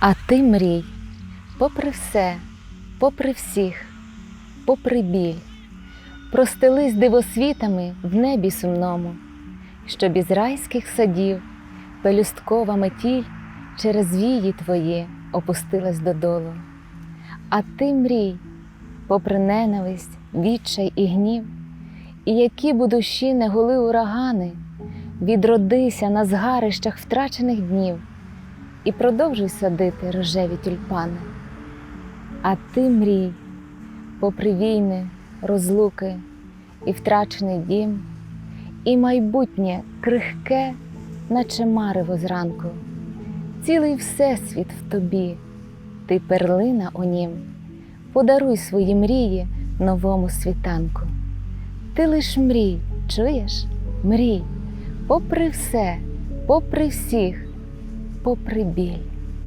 А ти мрій, попри все, попри всіх, попри біль, простелись дивосвітами в небі сумному, щоб із райських садів пелюсткова метіль через вії твої опустилась додолу. А ти мрій, попри ненависть, відчай і гнів, і які б у душі не гули урагани, відродися на згарищах втрачених днів і продовжуй садити рожеві тюльпани. А ти мрій, попри війни, розлуки і втрачений дім, і майбутнє крихке, наче марево зранку, цілий всесвіт в тобі, ти перлина у нім, подаруй свої мрії новому світанку. Ти лиш мрій, чуєш? Мрій, попри все, попри всіх, попри біль.